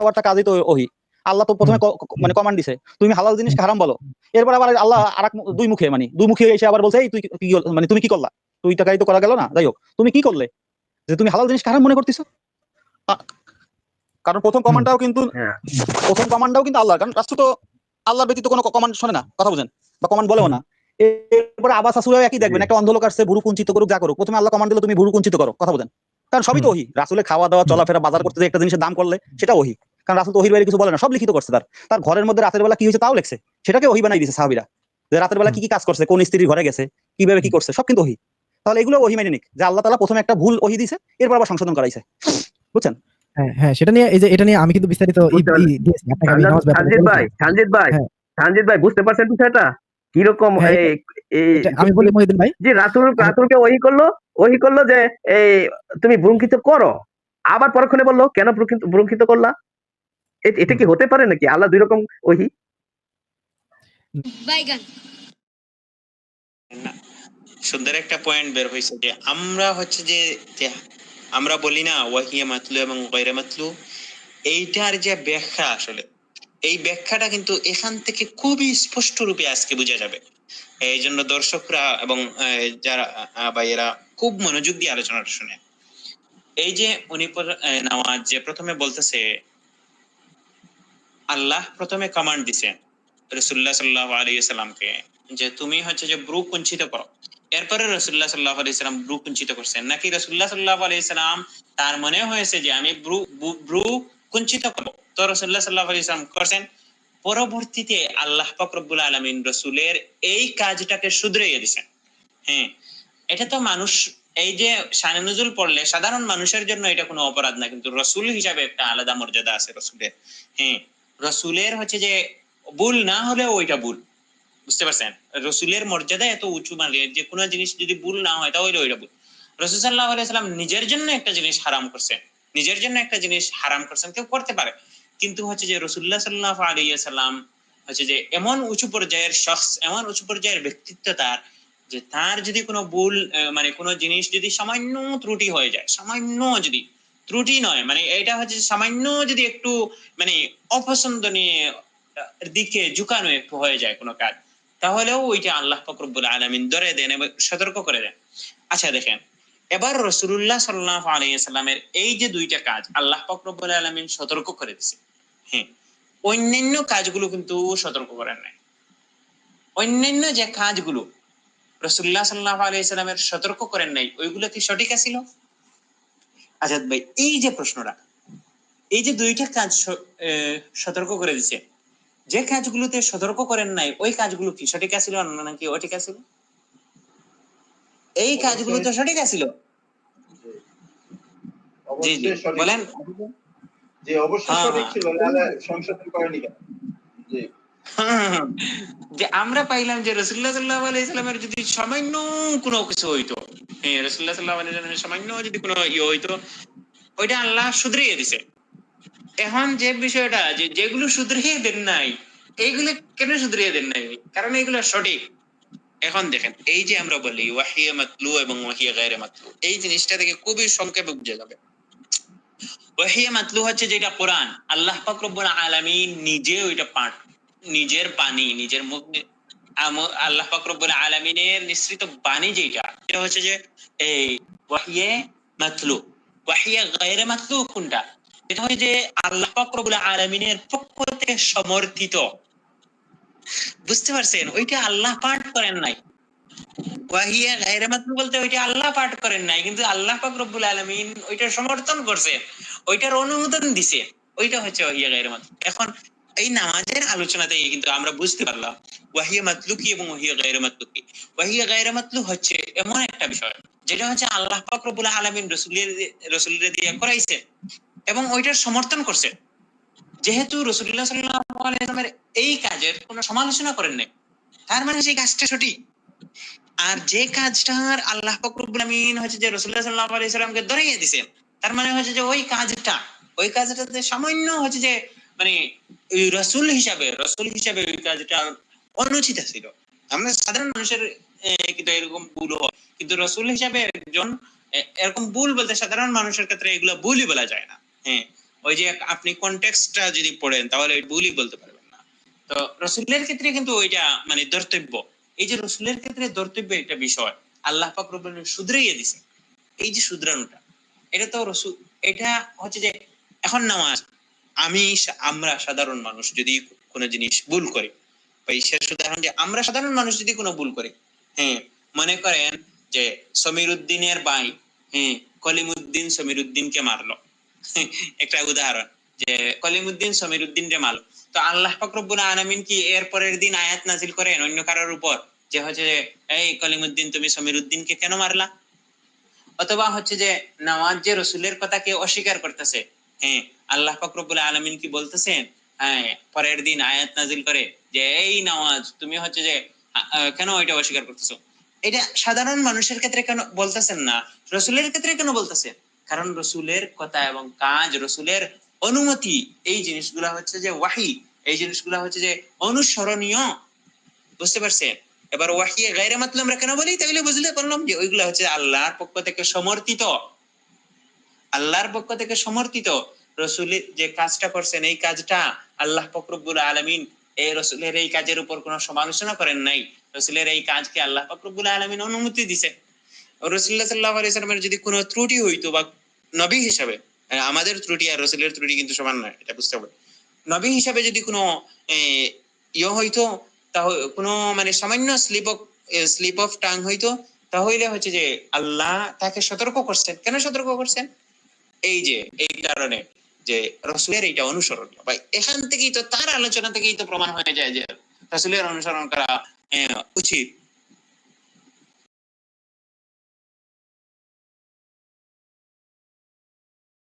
কথাবার্তা কাজই তো ওহি। আল্লাহ তো প্রথমে মানে কমান্ড দিছে তুমি হালাল জিনিসকে হারাম বলো। এরপর আবার আল্লাহ আর দুই মুখে মানে দুই মুখে এসে আবার বলছে এই তুই কি মানে তুমি কি করলা? তুই টাকাই তো করা গেল না? যাই হোক তুমি কি করলে? যে তুমি হালাল জিনিস হারাম মনে করতেছো? কারণ প্রথম কমান্ডটাও কিন্তু হ্যাঁ। প্রথম কমান্ডটাও কিন্তু আল্লাহ কারণ রাষ্ট্র তো আল্লাহর ব্যতীত কোনো কমান্ড শোনে না কথা বুঝেন? বা কমান্ড বলেও না। এরপরে আবাস আসুরাও একই দেখবেন একটা অন্ধ লোক আসছে ভুরু কুঞ্চিত করুক যা করুক। প্রথমে আল্লাহ কমান্ড দিলে তুমি ভুরু কুঞ্চিত করো কথা বুঝেন? কারণ সবই তো ওহি। রাসুলের খাওয়া দাওয়া চলাফেরা বাজার করতে যে একটা জিনিসের দাম করলে সেটা ওহি। কারণ রাসুল তো ওহির বাইরে কিছু বলে না সব লিখিত করছে তার। তার ঘরের মধ্যে রাতের বেলা কি হয়েছে তাও লেখছে। সেটাকে ওহি বানাই দিয়েছে সাহাবিরা। যে রাতের বেলা কি কি কাজ করছে কোন স্ত্রীর ঘরে গেছে কীভাবে কি করছে সব কিন্তু ওহি। তাহলে এগুলো ওহি মেনে নিক। যে আল্লাহ তালা প্রথমে একটা ভুল ওহি দিছে এরপর আবার সংশোধন করাইছে। বুঝছেন? হ্যাঁ হ্যাঁ সেটা নিয়ে এই যে এটা নিয়ে আমি কিন্তু বিস্তারিত দিয়েছি সানজিদ ভাই। সানজিদ ভাই হ্যাঁ। সানজিদ ভাই বুঝতে পারছেন বিষয়টা? কীরকম হ্যাঁ, আমি বলি মহিউদ্দিন ভাই। যে রাতুল রাতুলকে ওই করল ওই করল যে এই তুমি ব্রঙ্কিত করো। আবার পরক্ষণে বলল কেন ব্রঙ্কিত করলা? এটা কি হতে পারে নাকি? আল্লাহ দুই রকম ওহি? সুন্দর একটা পয়েন্ট বের হয়েছে যে আমরা হচ্ছে যে আমরা বলি না ওয়াহিয়া মাতলু এবং গৈরে মাতলু এইটার যে ব্যাখ্যা আসলে এই ব্যাখ্যাটা কিন্তু এখান থেকে খুবই স্পষ্ট রূপে আজকে বোঝা যাবে। এই জন্য দর্শকরা এবং আহ, যারা ভাইয়েরা খুব মনোযোগ দিয়ে আলোচনাটা শুনে। এই যে উনি নওয়াজ যে প্রথমে বলতেছে আল্লাহ প্রথমে কমান্ড দিছে রসুল্লাহ সাল্লাহ আলাইসাল্লামকে যে তুমি হচ্ছে যে ব্রু কুঞ্চিত করো। এরপরে রসুল্লাহ সাল্লাহ আলাইসাল্লাম ব্রু কুঞ্চিত করছেন। নাকি রসুল্লাহ সাল্লাহ আলাইসাল্লাম তার মনে হয়েছে যে আমি ব্রু ব্রু কুঞ্চিত করব? তো রসুল্লাহ সাল্লাহ আলাইসাল্লাম করছেন। পরবর্তীতে আল্লাহ পাক রব্বুল আলমিন রসুলের এই কাজটাকে শুধরাইয়ে দিছেন। হ্যাঁ এটা তো মানুষ, এই যে শানে নজুল পড়লে সাধারণ মানুষের জন্য এটা কোনো অপরাধ না, কিন্তু রসুল হিসাবে একটা আলাদা মর্যাদা আছে রসুলের। হ্যাঁ রসুলের হচ্ছে যে ভুল না হলেও ওইটা ভুল। বুঝতে পারছেন? রসুলের মর্যাদা এত উঁচু মানে যে কোনো জিনিস যদি ভুল না হয়, তাহলে ওইটা ভুল। রসুল সাল্লাহ আলাইসাল্লাম নিজের জন্য একটা জিনিস হারাম করছেন। নিজের জন্য একটা জিনিস হারাম করছেন, কেউ করতে পারে। কিন্তু হচ্ছে যে রসুল্লাহ সাল্লাহ আলাইসাল্লাম হচ্ছে যে এমন উঁচু পর্যায়ের শখস, এমন উঁচু পর্যায়ের ব্যক্তিত্ব তার, যে তার যদি কোনো ভুল মানে কোনো জিনিস যদি সামান্য ত্রুটি হয়ে যায়, সামান্য যদি ত্রুটি নয়। মানে এটা হচ্ছে সামান্য যদি একটু মানে অপছন্দ নিয়ে দিকে ঝুঁকানো একটু হয়ে যায় কোনো কাজ, তাহলেও ওইটা আল্লাহ ফকরবুল আলমিন ধরে দেন এবং সতর্ক করে দেন। আচ্ছা দেখেন, এবার রসুল্লাহ সাল্লাহ আলাইসাল্লামের এই যে দুইটা কাজ আল্লাহ ফকরবুল আলমিন সতর্ক করে দিছে। হ্যাঁ অন্যান্য কাজগুলো কিন্তু সতর্ক করেন নাই। অন্যান্য যে কাজগুলো রসুল্লাহ সাল্লাহ আলাইসাল্লামের সতর্ক করেন নাই, ওইগুলো কি সঠিক আছিল? আজাদ ভাই এই যে প্রশ্নটা এই যে দুইটা কাজ সতর্ক করে দিছে যে কাজগুলোতে সতর্ক করেন নাই ওই কাজগুলো কি সঠিক আছিল নাকি অঠিক আছিল? এই কাজগুলো তো সঠিক আছিল। জি জি বলেন। যে অবশ্যই হ্যাঁ, সঠিক হ্যাঁ। ছিল সংশোধন করেনি কেন জি। যে আমরা পাইলাম যে রসুল্লাহ সাল্লাহ আলাইসাল্লামের যদি সামান্য কোনো কিছু হইতো হ্যাঁ রসুল্লাহ সাল্লাহ আলাইসাল্লামের সামান্য যদি কোনো ইয়ে হইতো, ওইটা আল্লাহ শুধরিয়ে দিছে। এখন যে বিষয়টা যে যেগুলো শুধরিয়ে দেন নাই, এইগুলো কেন শুধরিয়ে দেন নাই? কারণ এইগুলো সঠিক। এখন দেখেন, এই যে আমরা বলি ওয়াহিয়া মাতলু এবং ওয়াহিয়া গায়রে মাতলু, এই জিনিসটা থেকে খুবই সংক্ষেপে বুঝে যাবে। ওয়াহিয়া মাতলু হচ্ছে যেটা কোরআন, আল্লাহ পাক রব্বুল নিজে ওইটা পাঠ নিজের বাণী, নিজের মুখ আল্লাহ পাক রব্বুল আলামিনের নিঃসৃত বাণী যেটা এটা হচ্ছে যে এই ওয়াহিয়ে মাতলু, ওয়াহিয়া গায়রে মাতলু কোনটা? এটা হচ্ছে যে আল্লাহ পাক রব্বুল আলামিনের পক্ষ থেকে সমর্থিত। বুঝতে পারছেন? ওইটা আল্লাহ পাঠ করেন নাই। ওয়াহিয়া মাতলু বলতে ওইটা আল্লাহ পাঠ করেন নাই, কিন্তু আল্লাহ পাক আলামিন ওইটা সমর্থন করছে, ওইটার অনুমোদন দিছে। ওইটা হচ্ছে ওয়াহিয়া গায়রে মাতলু। এখন এই নামাজের আলোচনাতে কিন্তু আমরা বুঝতে পারলাম, ওয়াহিয়া মাতলু কি এবং ওয়াহিয়া গায়রে মাতলু কি ওয়াহিয়া গায়রে মাতলু হচ্ছে এমন একটা বিষয়, যেটা হচ্ছে আল্লাহ পাক আলামিন রসুলের রসুলের দিয়ে করাইছে এবং ওইটার সমর্থন করছে যেহেতু রসুল্লাহ ওয়াসাল্লামের এই কাজের কোনো সমালোচনা করেন নাই, তার মানে সেই কাজটা সঠিক। আর যে কাজটার আল্লাহ পাক রব্বুল হচ্ছে যে রসুল্লাহ সাল্লাল্লাহু আলাইহি সাল্লামকে ধরিয়ে তার মানে হচ্ছে যে ওই কাজটা, ওই কাজটাতে সামান্য হচ্ছে যে মানে রসুল হিসাবে রসুল হিসাবে ওই কাজটা অনুচিত ছিল। আমরা সাধারণ মানুষের কিন্তু এরকম ভুল হয়। কিন্তু রসুল হিসাবে একজন এরকম ভুল বলতে সাধারণ মানুষের ক্ষেত্রে এগুলো ভুলই বলা যায় না। হ্যাঁ ওই যে আপনি কনটেক্সটটা যদি পড়েন, তাহলে ভুলই বলতে পারবেন না। তো রসুলের ক্ষেত্রে কিন্তু ওইটা মানে ধর্তব্য। এই যে রসুলের ক্ষেত্রে ধর্তব্য একটা বিষয়, আল্লাহ পাক রব্বুল শুধরাইয়া দিছে। এই যে শুধরানোটা, এটা তো রসুল, এটা হচ্ছে যে এখন নামাজ আমি আমরা সাধারণ মানুষ যদি কোনো জিনিস ভুল করি, বা উদাহরণ যে আমরা সাধারণ মানুষ যদি কোনো ভুল করি হ্যাঁ মনে করেন যে সমীর উদ্দিনের ভাই হ্যাঁ কলিমুদ্দিন সমীর উদ্দিনকে মারলো। একটা উদাহরণ, যে কলিমুদ্দিন সমীর উদ্দিন রে মারলো। তো আল্লাহ পাক রব্বুল আলামিন কি এর পরের দিন আয়াত নাজিল করেন অন্য কারোর উপর? যে হচ্ছে যে, এই কলিমুদ্দিন, তুমি সমীর উদ্দিনকে কেন মারলা? অথবা হচ্ছে যে নওয়াজ যে রসুলের কথাকে অস্বীকার করতেছে হ্যাঁ আল্লাহ পাক রব্বুল আলামিন কি বলতেছেন? হ্যাঁ পরের দিন আয়াত নাজিল করে যে, এই নওয়াজ তুমি হচ্ছে যে কেন ওইটা অস্বীকার করতেছো? এটা সাধারণ মানুষের ক্ষেত্রে কেন বলতেছেন না, রসুলের ক্ষেত্রে কেন বলতেছেন? কারণ রসুলের কথা এবং কাজ, রসুলের অনুমতি, এই জিনিসগুলা হচ্ছে যে ওয়াহি, এই জিনিসগুলা হচ্ছে যে অনুসরণীয়। বুঝতে পারছেন? এবার ওয়াহি গায়রে মাতলুম আমরা কেন বলি? তাহলে বুঝলে পারলাম যে, ওইগুলা হচ্ছে আল্লাহর পক্ষ থেকে সমর্থিত। আল্লাহর পক্ষ থেকে সমর্থিত রসুলের যে কাজটা করছেন, এই কাজটা আল্লাহ ফকরবুল আলমিন এই রসুলের এই কাজের উপর কোনো সমালোচনা করেন নাই। রসুলের এই কাজকে আল্লাহ ফকরবুল আলমিন অনুমতি দিছে রসুল্লাহ সাল্লাহ আলাইসালামের যদি কোনো ত্রুটি হইতো বা নবী হিসাবে আমাদের ত্রুটি আর রসুলের ত্রুটি কিন্তু সমান নয়, এটা বুঝতে হবে। নবী হিসাবে যদি কোনো ইয়ে হইতো কোনো মানে সামান্য slip of slip of tongue হইতো, তাহলে হচ্ছে যে আল্লাহ তাকে সতর্ক করছেন। কেন সতর্ক করছেন? এই যে এই কারণে যে রসুলের এইটা অনুসরণ বা এখান থেকেই তো তার আলোচনা থেকেই তো প্রমাণ হয়ে যায় যে রসুলের অনুসরণ করা আহ, উচিত।